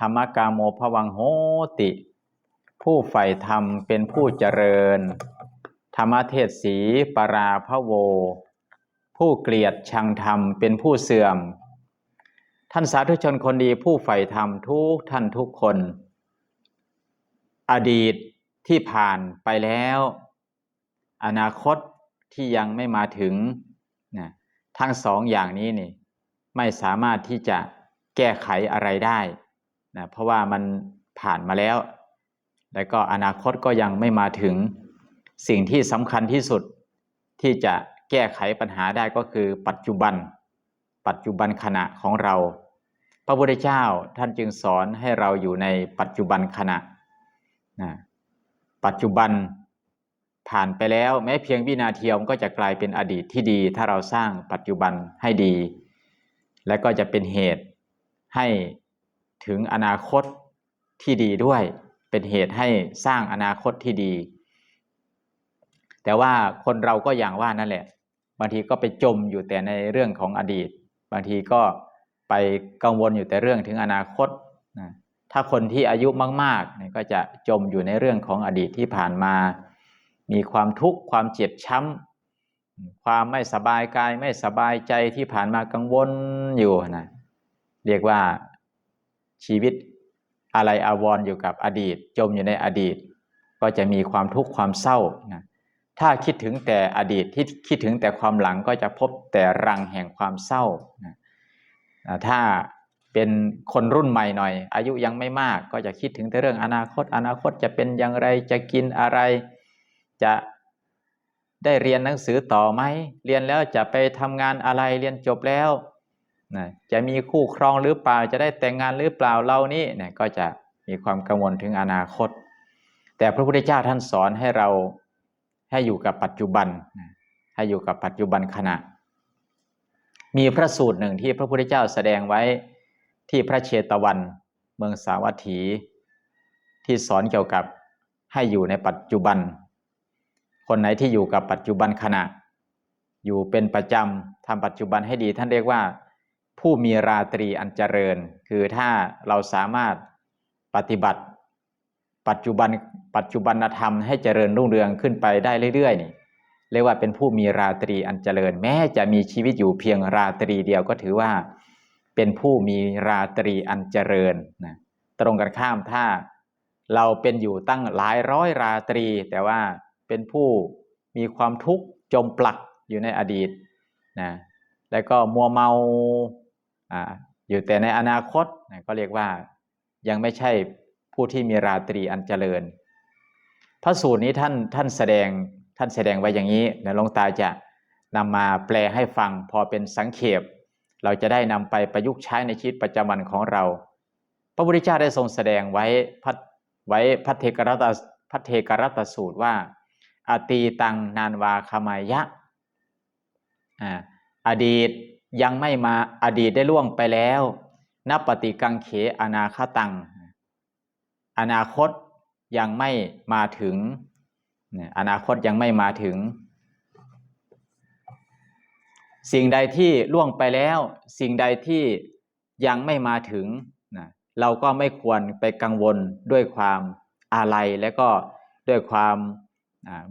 ธรรมกาโมภวังโหติ ผู้ใฝ่ธรรมเป็นผู้เจริญ ธรรมเทศสีปราพะโว ผู้เกลียดชังธรรมเป็นผู้เสื่อม ท่านสาธุชนคนดีผู้ใฝ่ธรรมทุกท่านทุกคน อดีตที่ผ่านไปแล้ว อนาคตที่ยังไม่มาถึงนะทั้งสองอย่างนี้นี่ไม่สามารถที่จะแก้ไขอะไรได้ นะเพราะว่ามันผ่านมาแล้ว แล้วก็อนาคตก็ยังไม่มาถึงสิ่งที่สำคัญที่สุดที่จะแก้ไขปัญหาได้ก็คือปัจจุบัน ปัจจุบันขณะของเรา พระพุทธเจ้าท่านจึงสอนให้เราอยู่ในปัจจุบันขณะนะปัจจุบันผ่านไปแล้วแม้เพียงวินาทีมันก็จะกลายเป็นอดีตที่ดี ถ้าเราสร้างปัจจุบันให้ดี และก็จะเป็นเหตุให้ ถึงอนาคตที่ดีด้วย เป็นเหตุให้สร้างอนาคตที่ดี แต่ว่าคนเราก็อย่างว่านั่นแหละ บางทีก็ไปจมอยู่แต่ในเรื่องของอดีต บางทีก็ไปกังวลอยู่แต่เรื่องถึงอนาคตนะถ้าคนที่อายุมากๆเนี่ยก็จะจมอยู่ในเรื่องของอดีตที่ผ่านมา มีความทุกข์ความเจ็บช้ำ ความไม่สบายกายไม่สบายใจที่ผ่านมากังวลอยู่นะ เรียกว่า ชีวิตอะไรอาวรณ์อยู่กับอดีต จมอยู่ในอดีต ก็จะมีความทุกข์ความเศร้านะถ้าคิดถึงแต่อดีตที่คิดถึงแต่ความหลังก็จะพบแต่รังแห่งความเศร้านะถ้าเป็นคนรุ่นใหม่หน่อย อายุยังไม่มากก็จะคิดถึงแต่เรื่องอนาคต อนาคตจะเป็นอย่างไรจะกินอะไร จะได้เรียนหนังสือต่อไหมเรียนแล้วจะไปทำงานอะไรเรียนจบแล้ว นะจะมีคู่ครองหรือเปล่าจะได้แต่งงานหรือเปล่าเรานี่นะก็จะมีความกังวลถึงอนาคต แต่พระพุทธเจ้าท่านสอนให้เราให้อยู่กับปัจจุบันนะให้อยู่กับปัจจุบันขณะ มีพระสูตรหนึ่งที่พระพุทธเจ้าแสดงไว้ที่พระเชตวันเมืองสาวัตถี ที่สอนเกี่ยวกับให้อยู่ในปัจจุบัน คนไหนที่อยู่กับปัจจุบันขณะ อยู่เป็นประจำทำปัจจุบันให้ดีท่านเรียกว่า ผู้มีราตรีอันเจริญ คือถ้าเราสามารถปฏิบัติ ปัจจุบันปัจจุบันธรรมให้เจริญรุ่งเรืองขึ้นไปได้เรื่อยๆนี่เรียกว่าเป็นผู้มีราตรีอันเจริญ แม้จะมีชีวิตอยู่เพียงราตรีเดียวก็ถือว่า เป็นผู้มีราตรีอันเจริญนะตรงกันข้ามถ้าเราเป็นอยู่ตั้งหลายร้อยราตรี แต่ว่าเป็นผู้มีความทุกข์จมปลักอยู่ในอดีตนะแล้วก็มัวเมา อยู่แต่ในอนาคตก็เรียกว่ายังไม่ใช่ผู้ที่มีราตรีอันเจริญ พระสูตรนี้ท่านท่านแสดงท่านแสดงไว้อย่างนี้นะหลวงตาจะนำมาแปลให้ฟังพอเป็นสังเขปเราจะได้นำไปประยุกต์ใช้ในชีวิตประจำวันของเรา พระพุทธเจ้าได้ทรงแสดงไว้พัดไว้พัทเทกรัตพัทเทกรัตสูตรว่าอตีตังนานวาคามายะอดีต ยังไม่มาอดีตได้ล่วงไปแล้วนับปฏิกังเขอนาคตัง อนาคตยังไม่มาถึง อนาคตยังไม่มาถึง สิ่งใดที่ล่วงไปแล้ว สิ่งใดที่ยังไม่มาถึงนะเราก็ไม่ควรไปกังวลด้วยความอาลัยและก็ด้วยความ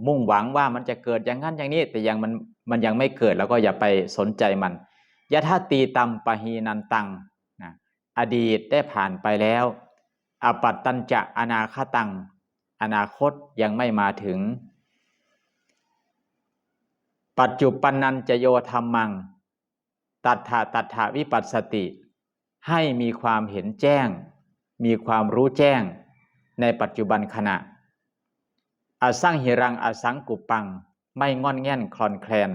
มุ่งหวังว่ามันจะเกิดอย่างนั้นอย่างนี้ แต่ยังมันมันยังไม่เกิดแล้วก็อย่าไปสนใจมัน ยะท่าตีตัมปะหีนันตังนะอดีตได้ผ่านไปแล้วอปัตตัญจะอนาคตัง อนาคตยังไม่มาถึง ปัจจุปันนันจะโยธรรมัง ตัทธาตัทธาวิปัสสติ ให้มีความเห็นแจ้ง มีความรู้แจ้งในปัจจุบันขณะอสังหิรังอสังกุปปัง ไม่งอนแง่นคลอนแคลน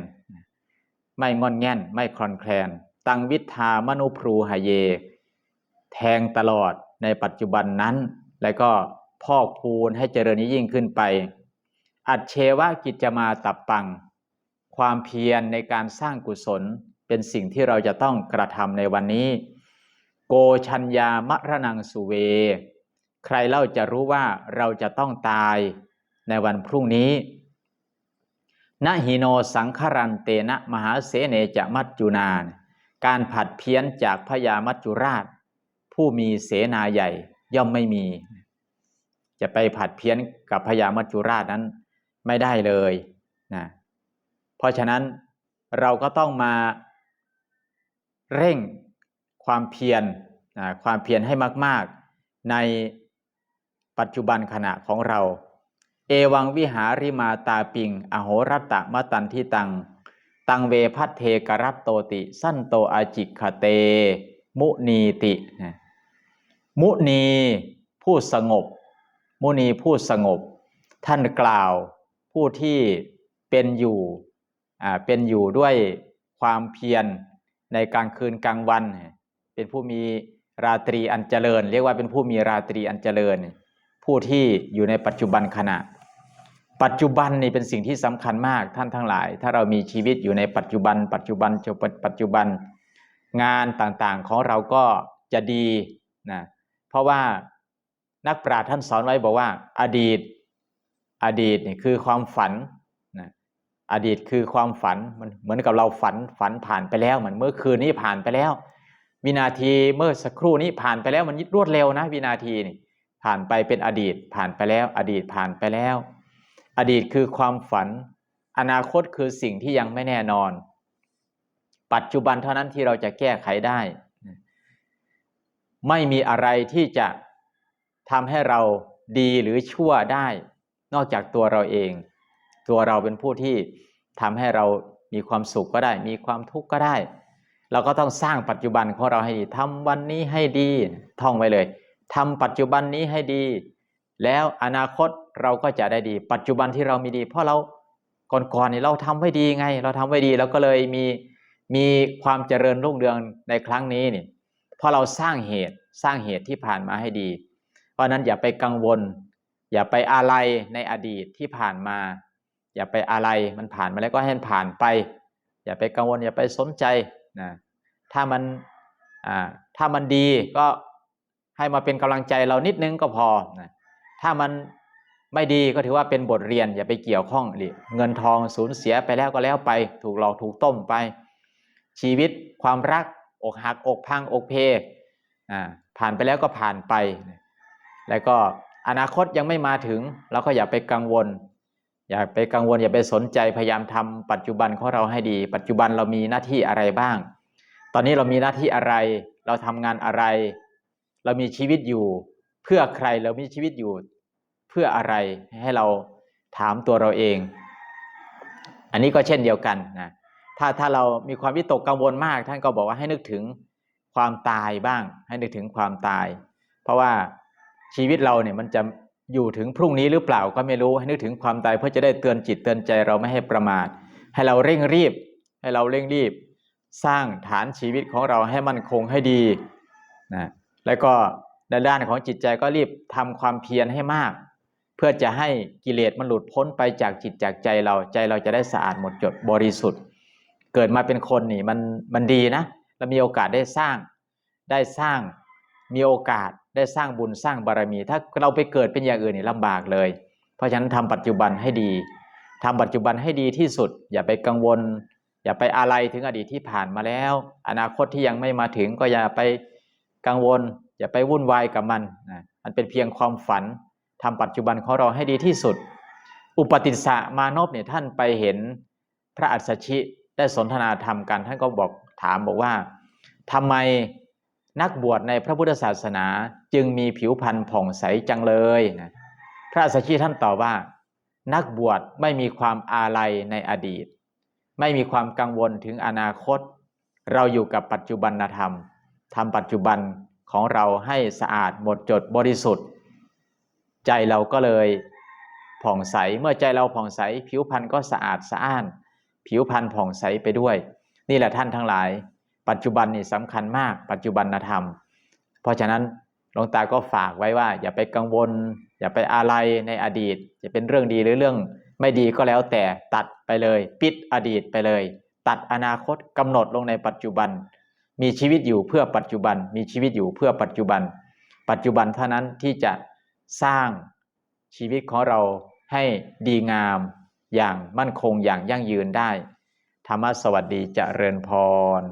ไม่งอนแง่น ไม่คลอนแคลน ตังวิทามนุพรูหเย แทงตลอดในปัจจุบันนั้น แล้วก็พอกพูนให้เจริญยิ่งขึ้นไป อัจเชวะกิจมาตับปัง ความเพียรในการสร้างกุศลเป็นสิ่งที่เราจะต้องกระทำในวันนี้ โกชัญญามระนังสุเว ใครเล่าจะรู้ว่าเราจะต้องตายในวันพรุ่งนี้ นะหิโนสังครันเตนะมหาเสเนจะมัจจุนา การผัดเพี้ยนจากพญามัจจุราช ผู้มีเสนาใหญ่ย่อมไม่มี จะไปผัดเพี้ยนกับพญามัจจุราชนั้นไม่ได้เลยนะเพราะฉะนั้นเราก็ต้องมาเร่งความเพียรนความเพียรให้มาก ๆ ในปัจจุบันขณะของเรา เอวังวิหาริมาตาปิง อโหรัตตะมะตันทิตัง ตังเวพัทเทกรัตโตติ สั้นโตอาจิกขเต มุนีตินะมุนีผู้สงบ มุนีผู้สงบ ท่านกล่าวผู้ที่เป็นอยู่อ่าเป็นอยู่ด้วยความเพียรในกลางคืนกลางวัน เป็นผู้มีราตรีอันเจริญ เรียกว่าเป็นผู้มีราตรีอันเจริญ ผู้ที่อยู่ในปัจจุบันขณะ ปัจจุบันนี่เป็นสิ่งที่สำคัญมากท่านทั้งหลาย ถ้าเรามีชีวิตอยู่ในปัจจุบัน ปัจจุบันปัจจุบันงานต่างๆของเราก็จะดีนะเพราะว่านักปราชญ์ท่านสอนไว้บอกว่า อดีต อดีตนี่คือความฝันนะอดีตคือความฝันมันเหมือนกับเราฝันฝันผ่านไปแล้วเหมือนเมื่อคืนนี้ผ่านไปแล้ว วินาทีเมื่อสักครู่นี้ผ่านไปแล้วมันรวดเร็วนะ วินาทีนี่ผ่านไปเป็นอดีตผ่านไปแล้ว อดีตผ่านไปแล้ว อดีตคือความฝัน อนาคตคือสิ่งที่ยังไม่แน่นอน ปัจจุบันเท่านั้นที่เราจะแก้ไขได้ ไม่มีอะไรที่จะทำให้เราดีหรือชั่วได้ นอกจากตัวเราเอง ตัวเราเป็นผู้ที่ทำให้เรามีความสุขก็ได้ มีความทุกข์ก็ได้ เราก็ต้องสร้างปัจจุบันของเราให้ดีทำวันนี้ให้ดี ท่องไว้เลยทำปัจจุบันนี้ให้ดี แล้วอนาคตเราก็จะได้ดี ปัจจุบันที่เรามีดี เพราะเราก่อนๆนี่เราทำไว้ดีไง เราทำไว้ดีเราก็เลยมีมีความเจริญรุ่งเรืองในครั้งนี้นี่เพราะเราสร้างเหตุสร้างเหตุที่ผ่านมาให้ดี เพราะนั้นอย่าไปกังวล อย่าไปอะไรในอดีตที่ผ่านมา อย่าไปอะไรมันผ่านมาแล้วก็ให้มันผ่านไป อย่าไปกังวลอย่าไปสนใจนะถ้ามันอ่าถ้ามันดีก็ให้มาเป็นกำลังใจเรานิดนึงก็พอนะ ถ้ามันไม่ดีก็ถือว่าเป็นบทเรียนอย่าไปเกี่ยวข้องเงินทองสูญเสียไปแล้วก็แล้วไป ถูกหลอกถูกต้มไป ชีวิตความรักอกหักอกพังอกเพอ่าผ่านไปแล้วก็ผ่านไป แล้วก็อนาคตยังไม่มาถึง เราก็อย่าไปกังวล อย่าไปกังวลอย่าไปสนใจพยายามทำปัจจุบันของเราให้ดี ปัจจุบันเรามีหน้าที่อะไรบ้าง ตอนนี้เรามีหน้าที่อะไร เราทำงานอะไร เรามีชีวิตอยู่ เพื่อใครเรามีชีวิตอยู่ พื่ออะไรให้เราถามตัวเราเอง อันนี้ก็เช่นเดียวกันนะถ้าถ้าเรามีความวิตกกังวลมาก ท่านก็บอกว่าให้นึกถึงความตายบ้าง ให้นึกถึงความตาย เพราะว่าชีวิตเราเนี่ยมันจะอยู่ถึงพรุ่งนี้หรือเปล่าก็ไม่รู้ให้นึกถึงความตายเพื่อจะได้เตือนจิตเตือนใจเราไม่ให้ประมาท ให้เราเร่งรีบ ให้เราเร่งรีบ สร้างฐานชีวิตของเราให้มั่นคงให้ดีนะแล้วก็ในด้านของจิตใจก็รีบทำความเพียรให้มาก เพื่อจะให้กิเลสมันหลุดพ้นไปจากจิตจากใจเราใจเราจะได้สะอาดหมดจดบริสุทธิ์ เกิดมาเป็นคนนี่มันมันดีนะเรามีโอกาสได้สร้างได้สร้างมีโอกาสได้สร้างบุญสร้างบารมี ถ้าเราไปเกิดเป็นอย่างอื่นนี่ลำบากเลย เพราะฉะนั้นทำปัจจุบันให้ดีทำปัจจุบันให้ดีที่สุด อย่าไปกังวล อย่าไปอะไรถึงอดีตที่ผ่านมาแล้ว อนาคตที่ยังไม่มาถึงก็อย่าไปกังวล อย่าไปวุ่นวายกับมันนะมันเป็นเพียงความฝัน ทำปัจจุบันของเราให้ดีที่สุด อุปติสสะมานพเนี่ยท่านไปเห็นพระอัสชิได้สนทนาธรรมกันท่านก็บอกถามบอกว่าทำไมนักบวชในพระพุทธศาสนาจึงมีผิวพรรณผ่องใสจังเลยนะพระอัสสชิท่านตอบว่า นักบวชไม่มีความอาลัยในอดีต ไม่มีความกังวลถึงอนาคต เราอยู่กับปัจจุบันธรรมทำปัจจุบันของเราให้สะอาดหมดจดบริสุทธิ์ ใจเราก็เลยผ่องใส เมื่อใจเราผ่องใส ผิวพรรณก็สะอาดสะอ้าน ผิวพรรณผ่องใสไปด้วย นี่แหละท่านทั้งหลาย ปัจจุบันนี่สำคัญมาก ปัจจุบันธรรม เพราะฉะนั้นหลวงตาก็ฝากไว้ว่า อย่าไปกังวล อย่าไปอะไรในอดีต จะเป็นเรื่องดีหรือเรื่องไม่ดีก็แล้วแต่ตัดไปเลย ปิดอดีตไปเลย ตัดอนาคตกำหนดลงในปัจจุบัน มีชีวิตอยู่เพื่อปัจจุบัน มีชีวิตอยู่เพื่อปัจจุบัน ปัจจุบันเท่านั้นที่จะ สร้างชีวิตของเราให้ดีงามอย่างมั่นคงอย่างยั่งยืนได้ ธรรมะสวัสดีเจริญพร